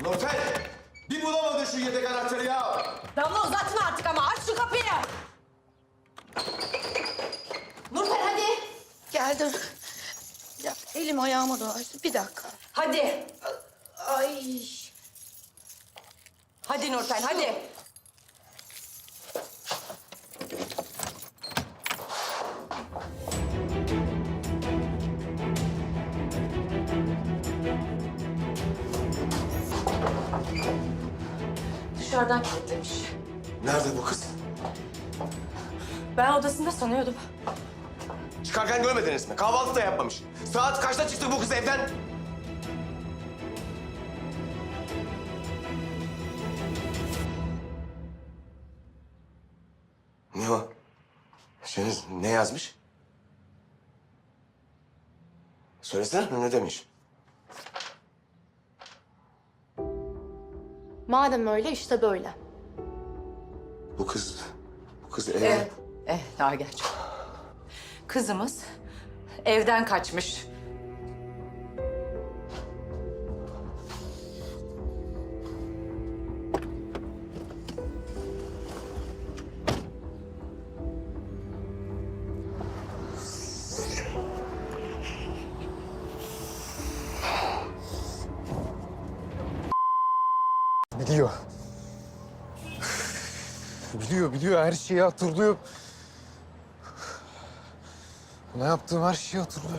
Nurten! Bir bulamadın şu yedek anahtarı ya! Damla uzatma artık ama aç şu kapıyı. Nurten hadi. Geldim. Ya elim ayağıma dolaştı. Bir dakika. Hadi. Ay. Hadi Nurten hadi. Dışarıdan kilitlemiş. Nerede bu kız? Ben odasında sanıyordum. Çıkarken görmediniz mi? Kahvaltı da yapmamış. Saat kaçta çıktı bu kız evden? Ne o? Şeniz ne yazmış? Söylesene ne demiş? Madem öyle işte böyle. Bu kız, bu kız ev... Eh, eh daha geç. Kızımız evden kaçmış. Biliyor, biliyor. Her şeyi hatırlıyor. Ona yaptığım her şeyi hatırlıyor.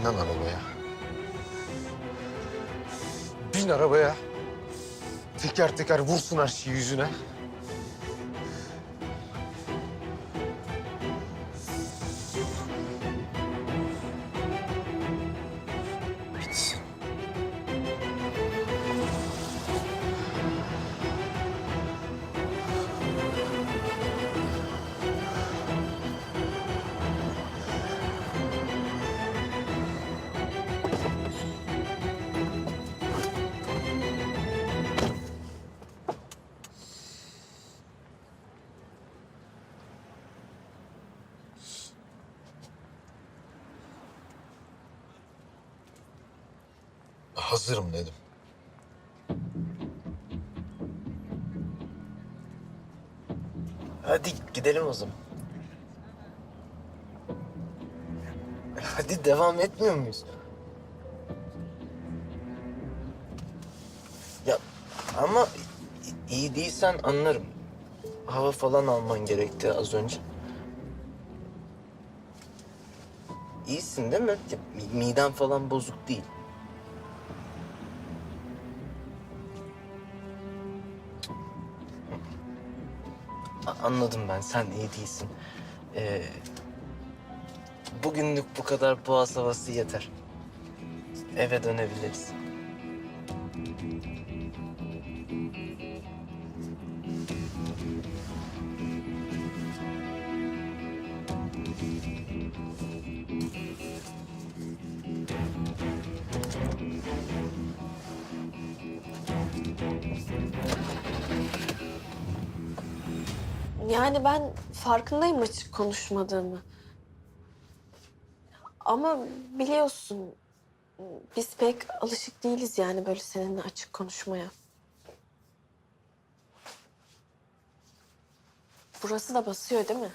Bin lan arabaya. Bin arabaya. Teker teker vursun her şeyi yüzüne. Hazırım dedim. Hadi gidelim o zaman. Hadi devam etmiyor muyuz? Ya ama iyi değilsen anlarım. Hava falan alman gerekti az önce. İyisin değil mi? Ya, mi- miden falan bozuk değil. Anladım ben. Sen iyi değilsin. Ee, bugünlük bu kadar boğaz havası yeter. Eve dönebiliriz. Yani ben farkındayım açık konuşmadığımı. Ama biliyorsun biz pek alışık değiliz yani böyle seninle açık konuşmaya. Burası da basıyor değil mi?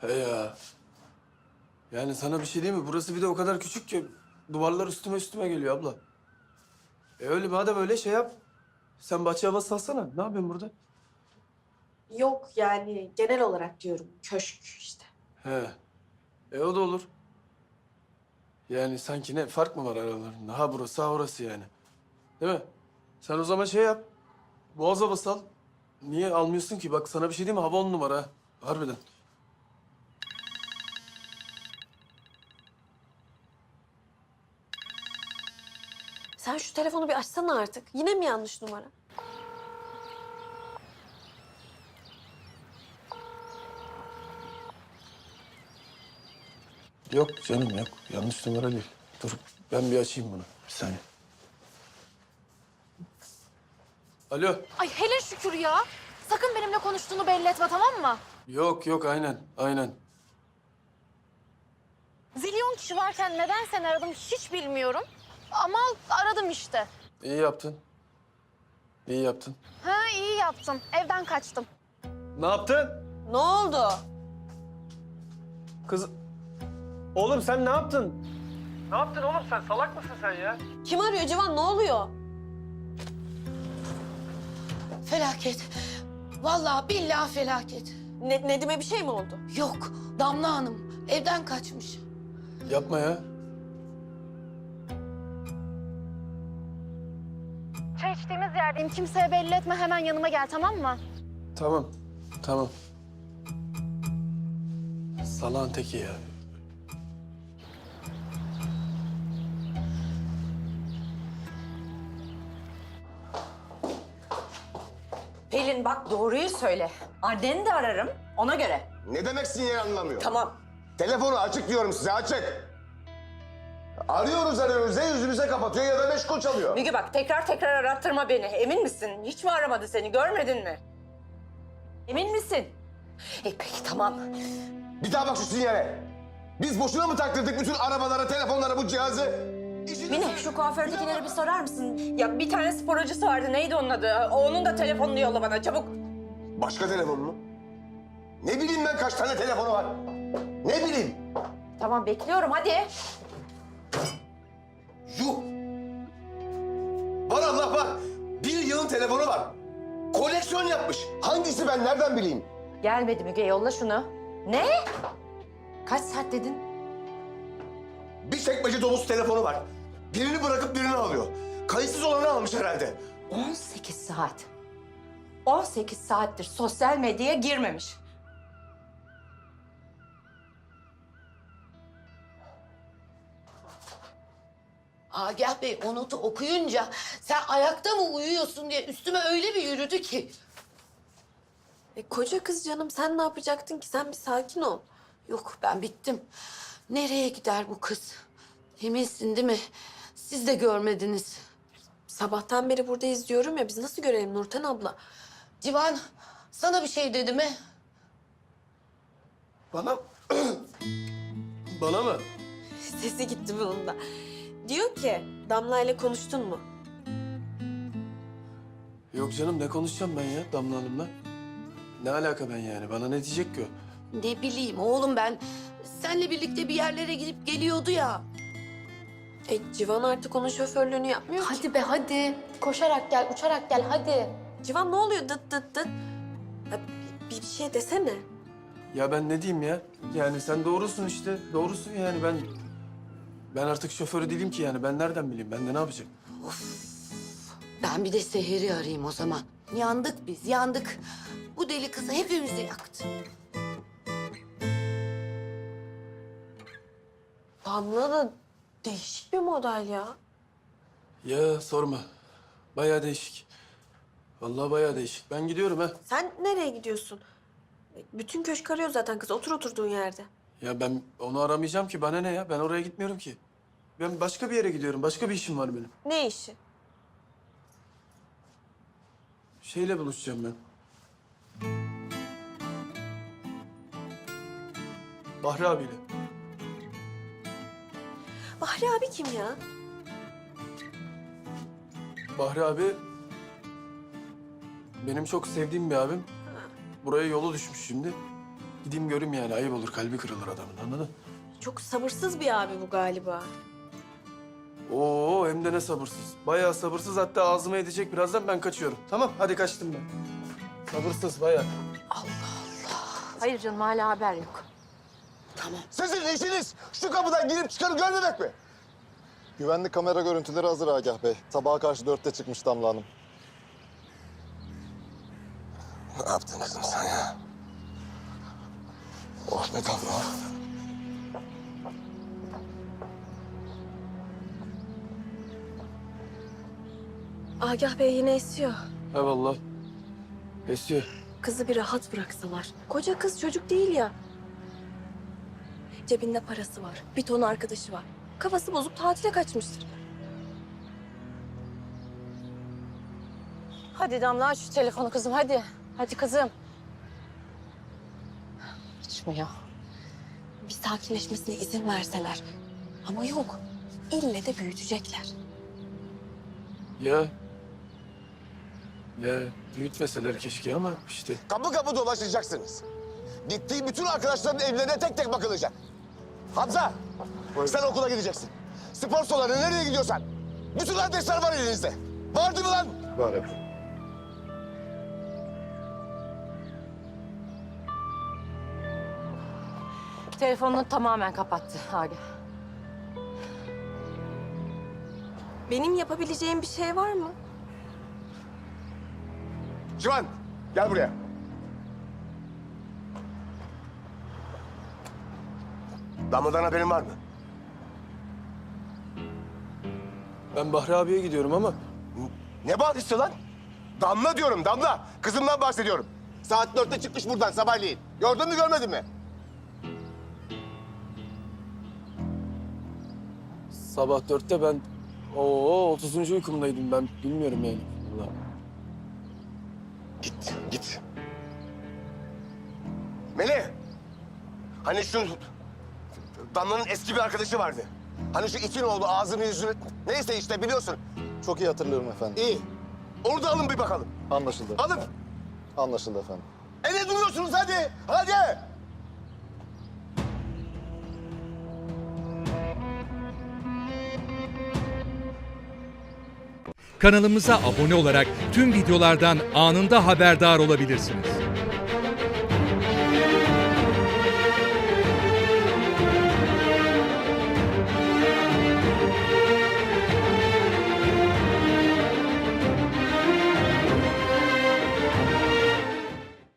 He ya. Yani sana bir şey diyeyim mi? Burası bir de o kadar küçük ki duvarlar üstüme üstüme geliyor abla. E öyle madem öyle şey yap. Sen bahçe havası alsana. Ne yapıyorsun burada? Yok yani genel olarak diyorum köşk işte. He. E o da olur. Yani sanki ne fark mı var aralarında? Ha burası ha orası yani. Değil mi? Sen o zaman şey yap. Boğaz havası al. Niye almıyorsun ki? Bak sana bir şey diyeyim mi? Hava on numara ha. Harbiden. Sen şu telefonu bir açsana artık. Yine mi yanlış numara? Yok canım yok. Yanlış numara değil. Dur ben bir açayım bunu. Bir saniye. Alo. Ay hele şükür ya. Sakın benimle konuştuğunu belli etme tamam mı? Yok yok aynen aynen. Zilyon kişi varken neden seni aradım hiç bilmiyorum. Ama aradım işte. İyi yaptın. İyi yaptın. Ha iyi yaptım. Evden kaçtım. Ne yaptın? Ne oldu? Kız... Oğlum sen ne yaptın? Ne yaptın oğlum sen? Salak mısın sen ya? Kim arıyor Civan? Ne oluyor? Felaket. Vallahi billahi felaket. Ne, Nedim'e bir şey mi oldu? Yok Damla Hanım evden kaçmış. Yapma ya. Çay içtiğimiz yerdeyim. Kimseye belli etme. Hemen yanıma gel tamam mı? Tamam. Tamam. Salağın teki ya. Pelin bak doğruyu söyle. Anneni de ararım ona göre. Ne demek sinyal anlamıyor? Tamam. Telefonu açık diyorum size açık. Arıyoruz arıyoruz ya yüzümüze kapatıyor ya da meşgul çalıyor. Müge bak tekrar tekrar arattırma beni. Emin misin? Hiç mi aramadı seni? Görmedin mi? Emin misin? E peki tamam. Bir daha bak şu sinyale. Biz boşuna mı taktırdık bütün arabalara, telefonlara bu cihazı? Mine şu kuafördekileri bir sorar mısın? Ya bir tane spor hocası vardı. Neydi onun adı? Onun da telefonunu yolla bana çabuk. Başka telefon mu? Ne bileyim ben kaç tane telefonu var? Ne bileyim? Tamam bekliyorum hadi. Yuh! Var Allah var. Bir yılın telefonu var. Koleksiyon yapmış. Hangisi ben nereden bileyim? Gelmedi Müge yolla şunu. Ne? Kaç saat dedin? Bir çekmece dolusu telefonu var. Birini bırakıp birini alıyor. Kayıtsız olanı almış herhalde. 18 saat. 18 saattir sosyal medyaya girmemiş. Agah Bey o notu okuyunca sen ayakta mı uyuyorsun diye üstüme öyle bir yürüdü ki. E, koca kız canım sen ne yapacaktın ki? Sen bir sakin ol. Yok ben bittim. Nereye gider bu kız? Eminsin değil mi? Siz de görmediniz. Sabahtan beri burada izliyorum ya biz nasıl görelim Nurten abla? Civan sana bir şey dedi mi? Bana... Bana mı? Sesi gitti bunun da. Diyor ki Damla ile konuştun mu? Yok canım ne konuşacağım ben ya Damla Hanım'la? Ne alaka ben yani? Bana ne diyecek ki o? Ne bileyim oğlum ben senle birlikte bir yerlere gidip geliyordu ya. E Civan artık onun şoförlüğünü yapmıyor ki. Hadi be hadi. Koşarak gel, uçarak gel hadi. Civan ne oluyor dıt dıt dıt? Ya, bir, bir şey desene. Ya ben ne diyeyim ya? Yani sen doğrusun işte. Doğrusun yani ben... Ben artık şoförü değilim ki yani. Ben nereden bileyim? Ben de ne yapacağım? Ben bir de Seher'i arayayım o zaman. Yandık biz yandık. Bu deli kızı hepimizi yaktı. Damla da değişik bir model ya. Ya sorma. Bayağı değişik. Vallahi bayağı değişik. Ben gidiyorum ha. Sen nereye gidiyorsun? Bütün köşk arıyor zaten kız. Otur oturduğun yerde. Ya ben onu aramayacağım ki. Bana ne ya? Ben oraya gitmiyorum ki. Ben başka bir yere gidiyorum. Başka bir işim var benim. Ne işi? Şeyle buluşacağım ben. Bahri abiyle. Bahri abi kim ya? Bahri abi benim çok sevdiğim bir abim. Buraya yolu düşmüş şimdi. Gideyim göreyim yani ayıp olur kalbi kırılır adamın anladın? Çok sabırsız bir abi bu galiba. Oo hem de ne sabırsız. Bayağı sabırsız hatta ağzıma edecek birazdan ben kaçıyorum. Tamam hadi kaçtım ben. Sabırsız bayağı. Hayır canım hala haber yok. Sizin işiniz şu kapıdan girip çıkanı görmemek mi? Güvenlik kamera görüntüleri hazır Agah Bey. Sabaha karşı dörtte çıkmış Damla Hanım. Ne yaptın kızım sen ya? Oh be Damla. Agah Bey yine esiyor. Eyvallah. Esiyor. Kızı bir rahat bıraksalar. Koca kız çocuk değil ya. Cebinde parası var. Bir ton arkadaşı var. Kafası bozuk tatile kaçmıştır. Hadi Damla aç şu telefonu kızım hadi. Hadi kızım. Açmıyor. Bir sakinleşmesine izin verseler. Ama yok. İlle de büyütecekler. Ya. Ya büyütmeseler keşke ama işte. Kapı kapı dolaşacaksınız. Gittiği bütün arkadaşların evlerine tek tek bakılacak. Hamza, sen okula gideceksin. Spor salonu nereye gidiyorsan. Bütün adresler var elinizde. Vardı mı lan? Var efendim. Telefonunu tamamen kapattı Agah. Benim yapabileceğim bir şey var mı? Civan, gel buraya. Damladan haberin var mı? Ben Bahri abiye gidiyorum ama Ne bağlısı lan? Damla diyorum, Damla. Kızımdan bahsediyorum. Saat dörtte çıkmış buradan sabahleyin. Gördün mü, görmedin mi? sabah dörtte ben o 30. uykumdaydım ben bilmiyorum yani. Vallahi. Git, git. Melih. Hani şu Damla'nın eski bir arkadaşı vardı. Hani şu itin oğlu ağzını yüzünü... Neyse işte biliyorsun. Çok iyi hatırlıyorum efendim. İyi. Onu da alın bir bakalım. Anlaşıldı. Alın. Anlaşıldı efendim. E ne duruyorsunuz hadi? Hadi. Kanalımıza abone olarak tüm videolardan anında haberdar olabilirsiniz.